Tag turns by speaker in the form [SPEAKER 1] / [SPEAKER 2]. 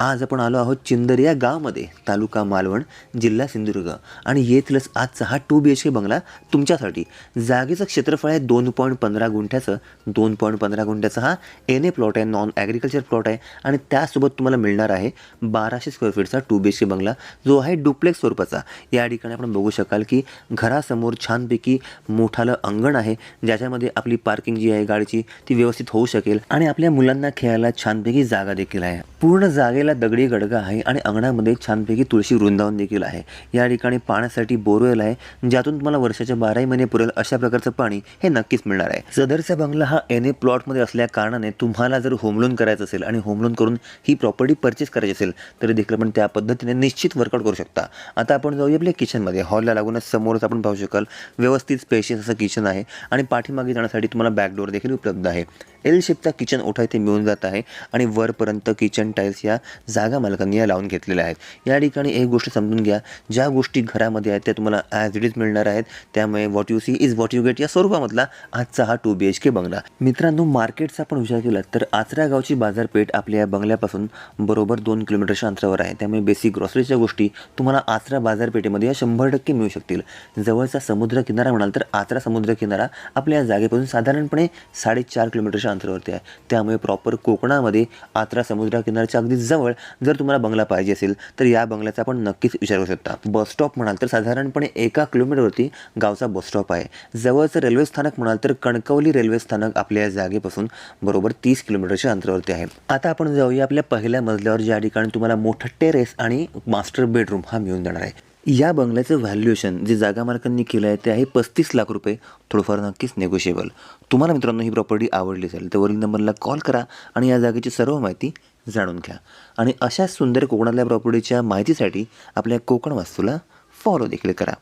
[SPEAKER 1] आज आपण आलो आहोत चिंदर या गावामध्ये तालुका मालवण जिल्हा सिंधुदुर्ग. आणि येथीलच आजचा हा टू बी एच के बंगला तुमच्यासाठी. जागेचं क्षेत्रफळ आहे दोन पॉईंट पंधरा गुंठ्याचं. दोन पॉईंट पंधरा गुंठ्याचा हा एन ए प्लॉट आहे नॉन ॲग्रिकल्चर प्लॉट आहे. आणि त्यासोबत तुम्हाला मिळणार आहे बाराशे स्क्वेअर फीटचा टू बी एच के बंगला जो आहे डुप्लेक्स स्वरूपाचा. या ठिकाणी आपण बघू शकाल की घरासमोर छानपैकी मोठालं अंगण आहे ज्याच्यामध्ये आपली पार्किंग जी आहे गाडीची ती व्यवस्थित होऊ शकेल. आणि आपल्या मुलांना खेळायला छानपैकी जागा देखील आहे. पूर्ण जागे जागेला दगडी गडगा आहे आणि अंगणामध्ये छानपैकी तुळशी वृंदावन देखील आहे. या ठिकाणी पाण्यासाठी बोरवेल आहे ज्यातून तुम्हाला वर्षाच्या बाराही महिने पुरेल अशा प्रकारचं पाणी हे नक्कीच मिळणार आहे. सदरचा बंगला हा एन ए प्लॉटमध्ये असल्या कारणाने तुम्हाला जर होम लोन करायचं असेल आणि होम लोन करून ही प्रॉपर्टी परचेस करायची असेल तरी देखील आपण त्या पद्धतीने निश्चित वर्कआउट करू शकता. आता आपण जाऊया आपल्या किचनमध्ये हॉलला लागूनच समोरच आपण पाहू शकाल व्यवस्थित स्पेशियस असं किचन आहे आणि पाठीमागे जाण्यासाठी तुम्हाला बॅकडोर देखील उपलब्ध आहे. एल शेपचा किचन ओठा इथे मिळून जात आहे आणि वरपर्यंत किचन टाईल्स या जागा मालकांनी या लावून घेतलेल्या आहेत. या ठिकाणी एक गोष्ट समजून घ्या ज्या गोष्टी घरामध्ये आहेत त्या तुम्हाला ॲज इट इज मिळणार आहेत. त्यामुळे what you see is what you get या स्वरूपामधला आजचा हा टू बी एच के बंगला. मित्रांनो मार्केटचा आपण विचार केला तर आचरा गावची बाजारपेठ आपल्या या बंगल्यापासून बरोबर दोन किलोमीटरच्या अंतरावर आहे. त्यामुळे बेसिक ग्रॉसरीच्या गोष्टी तुम्हाला आचरा बाजारपेठेमध्ये या शंभर टक्के मिळू शकतील. जवळचा समुद्र किनारा म्हणाल तर आचरा समुद्र किनारा आपल्या या जागेपासून साधारणपणे साडेचार किलोमीटरच्या अंतरावरती आहे. त्यामुळे प्रॉपर कोकणामध्ये आचरा समुद्र किनाऱ्याच्या अगदी जवळ जर तुम्हाला बंगला पाहिजे असेल तर या बंगल्याचा आपण नक्कीच विचार करू शकता. बस स्टॉप म्हणाल तर साधारणपणे एका किलोमीटरवरती गावचा बस स्टॉप आहे. जवळचं रेल्वे स्थानक म्हणाल तर कणकवली रेल्वे स्थानक आपल्या या जागेपासून बरोबर तीस किलोमीटरच्या अंतरावरती आहे. आता आपण जाऊया आपल्या पहिल्या मजल्यावर ज्या ठिकाणी तुम्हाला मोठं टेरेस आणि मास्टर बेडरूम हा मिळून जाणार आहे. या बंगल्याचं व्हॅल्युएशन जे जागा मालकांनी केलं आहे ते आहे पस्तीस लाख रुपये. थोडंफार नक्कीच नेगोशिएबल तुम्हाला मित्रांनो ही प्रॉपर्टी आवडली असेल तर वरील नंबरला कॉल करा आणि या जागेची सर्व माहिती जाणून घ्या. आणि अशाच सुंदर कोकणातल्या प्रॉपर्टीच्या माहितीसाठी आपल्या कोकण वास्तूला फॉलो देखील करा.